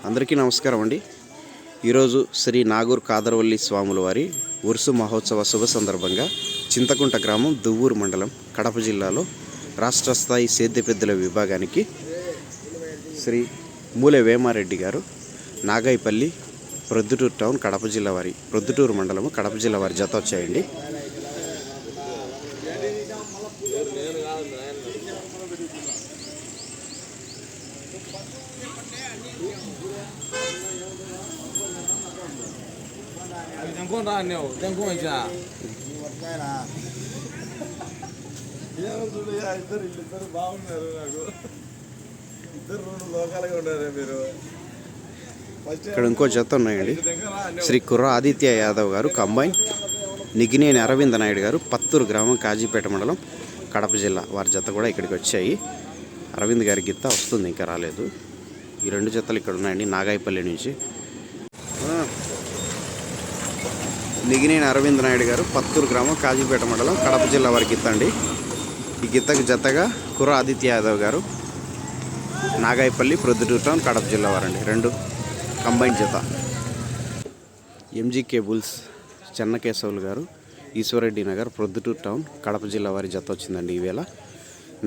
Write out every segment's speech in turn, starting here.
అందరికీ నమస్కారం అండి. ఈరోజు శ్రీ నాగూర్ కాదరవల్లి స్వాముల వారి ఉరుసు మహోత్సవ శుభ సందర్భంగా చింతకుంట గ్రామం దువ్వూరు మండలం కడప జిల్లాలో రాష్ట్ర స్థాయి సేద్య పెద్దల విభాగానికి శ్రీ మూలె వేమారెడ్డి గారు నాగైపల్లి ప్రొద్దుటూరు టౌన్ కడప జిల్లా వారి ప్రొద్దుటూరు మండలము కడప జిల్లా వారి జత వచ్చాయండి తెంకొని రా నువ్వు తెంకొని వచ్చా ఇద్దరు ఇద్దరు బాగున్నారు నాకు ఇద్దరు రెండు లోకాలుగా ఉన్నారు మీరు ఇక్కడ ఇంకో జత ఉన్నాయండి. శ్రీ కుర్ర ఆదిత్య యాదవ్ గారు కంబైన్. నిగినేని అరవింద నాయుడు గారు పత్తూరు గ్రామం కాజీపేట మండలం కడప జిల్లా. వారి జత కూడా ఇక్కడికి వచ్చాయి. అరవింద్ గారి గిత్త వస్తుంది ఇంకా రాలేదు. ఈ రెండు జతలు ఇక్కడ ఉన్నాయండి నాగాయపల్లి నుంచి. నిగినేని అరవింద్ నాయుడు గారు పత్తూరు గ్రామం కాజీపేట మండలం కడప జిల్లా వారి గిత్త అండి. ఈ గిత్తకు జతగా కుర్ర ఆదిత్య యాదవ్ గారు నాగాయపల్లి ప్రొద్దుటూరు టౌన్ కడప జిల్లా వారండి. రెండు కంబైన్ జత. MG cables Chennakesavulu garu Eswarreddy Nagar Proddatur town Kadapa జిల్లా వారి జత వచ్చిందండి ఈవేళ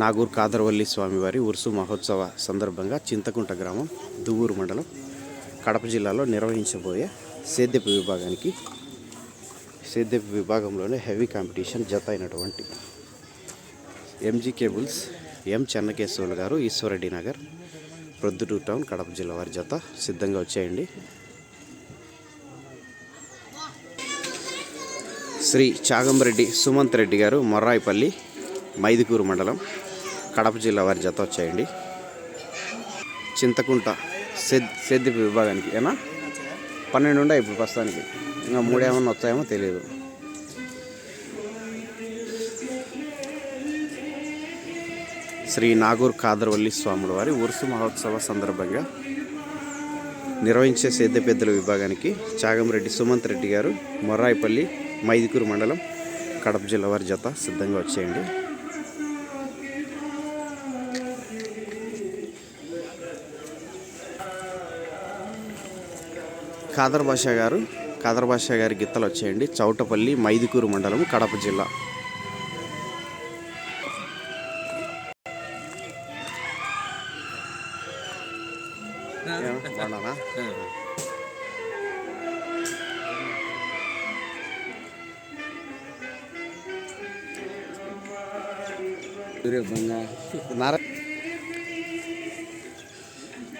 నాగూర్ కాదరవల్లి స్వామివారి ఉరుసు మహోత్సవ సందర్భంగా చింతకుంట గ్రామం దువ్వూరు మండలం కడప జిల్లాలో నిర్వహించబోయే సేద్యపు విభాగానికి సేద్యపు విభాగంలోనే హెవీ కాంపిటీషన్ జత అయినటువంటి MG cables M Chennakesavulu garu Eswarreddy Nagar Proddatur town Kadapa జిల్లా వారి జత సిద్ధంగా వచ్చాయండి. శ్రీ చాగంరెడ్డి సుమంత్ రెడ్డి గారు మొర్రాయిపల్లి మైదుకూరు మండలం కడప జిల్లా వారి జత వచ్చాయండి. చింతకుంట సెద్ సేద్యపు విభాగానికి ఏనా? పన్నెండు ఉండే ఇప్పుడు ప్రస్తుతానికి. ఇంకా మూడేమన్నా వచ్చాయేమో తెలియదు. శ్రీ నాగూర్ కాదర్వల్లి స్వాముల వారి ఉరుసు మహోత్సవ సందర్భంగా నిర్వహించే సేద్య పెద్దల విభాగానికి చాగంరెడ్డి సుమంత్ రెడ్డి గారు మొర్రాయిపల్లి మైదుకూరు మండలం కడప జిల్లా వారి జత సిద్ధంగా వచ్చేయండి. ఖాదర్ బాషా గారు ఖాదర్ బాషా గారి గిత్తలు వచ్చేయండి. చౌటపల్లి మైదుకూరు మండలం కడప జిల్లా. ఏం, నార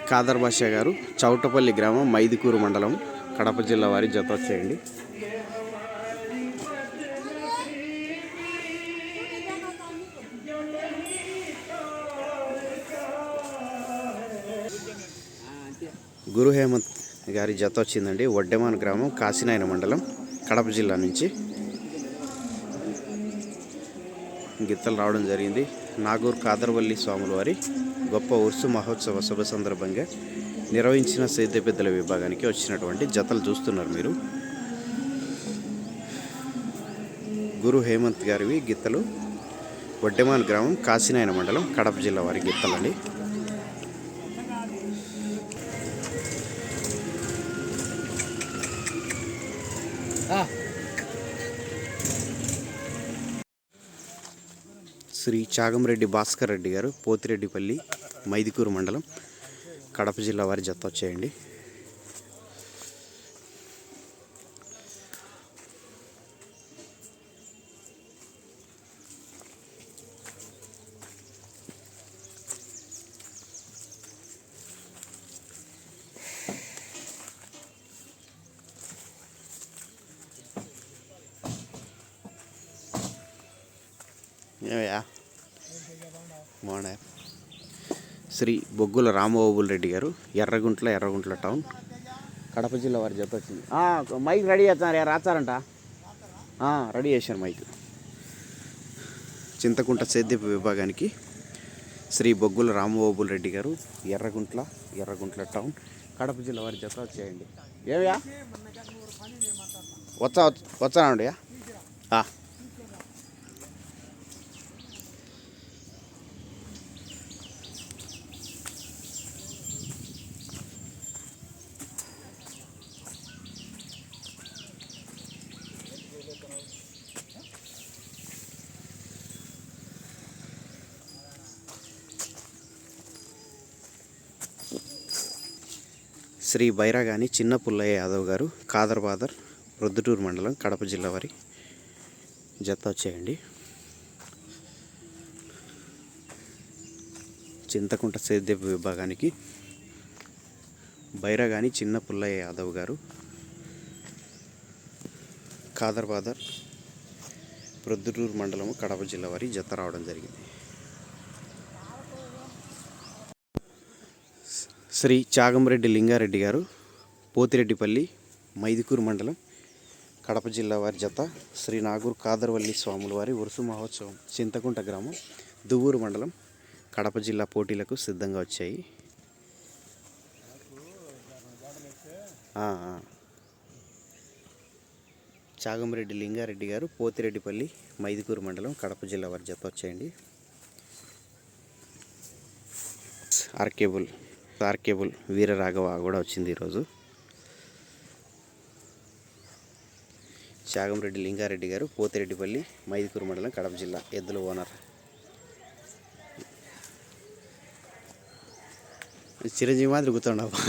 ఖాదర్ బాషా గారు చౌటపల్లి గ్రామం మైదుకూరు మండలం కడప జిల్లా వారి జత వచ్చేయండి గురు హేమంత్ గారి జత వచ్చిందండి. వడ్డెమాన్ గ్రామం కాశీనాయన మండలం కడప జిల్లా నుంచి. గిత్తలు రావడం జరిగింది. నాగూర్ కాదర్వల్లి స్వాముల వారి గొప్ప ఉర్సు మహోత్సవ శుభ సందర్భంగా నిర్వహించిన సేద్య పెద్దల విభాగానికి వచ్చినటువంటి జతలు చూస్తున్నారు మీరు. గురు హేమంత్ గారివి గిత్తలు వడ్డెమాన్ గ్రామం కాశీనాయన మండలం కడప జిల్లా వారి గిత్తలండి. శ్రీ చాగంరెడ్డి భాస్కర్ రెడ్డి గారు పోతిరెడ్డిపల్లి మైదుకూరు మండలం కడప జిల్లా వారి జత వచ్చేయండి. ఏమయ్యా? బాగున్నాయి? శ్రీ బొగ్గుల రామబాబుల్ రెడ్డి గారు ఎర్రగుంట్ల ఎర్రగుంట్ల టౌన్. కడప జిల్లా వారి ఆ, మైక్ రెడీ చేస్తున్నారు ఆ, రెడీ చేశారు మైక్. చింతకుంట సేద్యపు విభాగానికి శ్రీ బొగ్గుల రామబాబుల్ రెడ్డి గారు ఎర్రగుంట్ల ఎర్రగుంట్ల టౌన్. కడప జిల్లా వారి జత వచ్చేయండి ఏమయ్యా వచ్చా వచ్చానండి శ్రీ బైరాగాని చిన్న పుల్లయ్య యాదవ్ గారు కాదర్బాదర్ ప్రొద్దుటూరు మండలం కడప జిల్లా వారి జత వచ్చేయండి. చింతకుంట సేద్యపు విభాగానికి బైరాగాని చిన్న పుల్లయ్య యాదవ్ గారు కాదర్బాదర్ ప్రొద్దుటూరు మండలం కడప జిల్లా వారి జత రావడం జరిగింది. శ్రీ చాగంరెడ్డి లింగారెడ్డి గారు పోతిరెడ్డిపల్లి మైదుకూరు మండలం కడప జిల్లా వారి జత శ్రీ నాగూర్ కాదర్వల్లి స్వాముల వారి ఉరుసు మహోత్సవం చింతకుంట గ్రామం దువ్వూరు మండలం కడప జిల్లా పోటీలకు సిద్ధంగా వచ్చాయి. చాగంరెడ్డి లింగారెడ్డి గారు పోతిరెడ్డిపల్లి మైదుకూరు మండలం కడప జిల్లా వారి జత వచ్చేయండి. ఆర్కేబుల్ ఆర్కేబుల్ వీరరాఘవ కూడా వచ్చింది ఈరోజు. శాగంరెడ్డి లింగారెడ్డి గారు పోతిరెడ్డిపల్లి మైదుకూరు మండలం కడప జిల్లా ఎద్దుల ఓనర్. చిరంజీవి మాదిరి గుర్తుండవా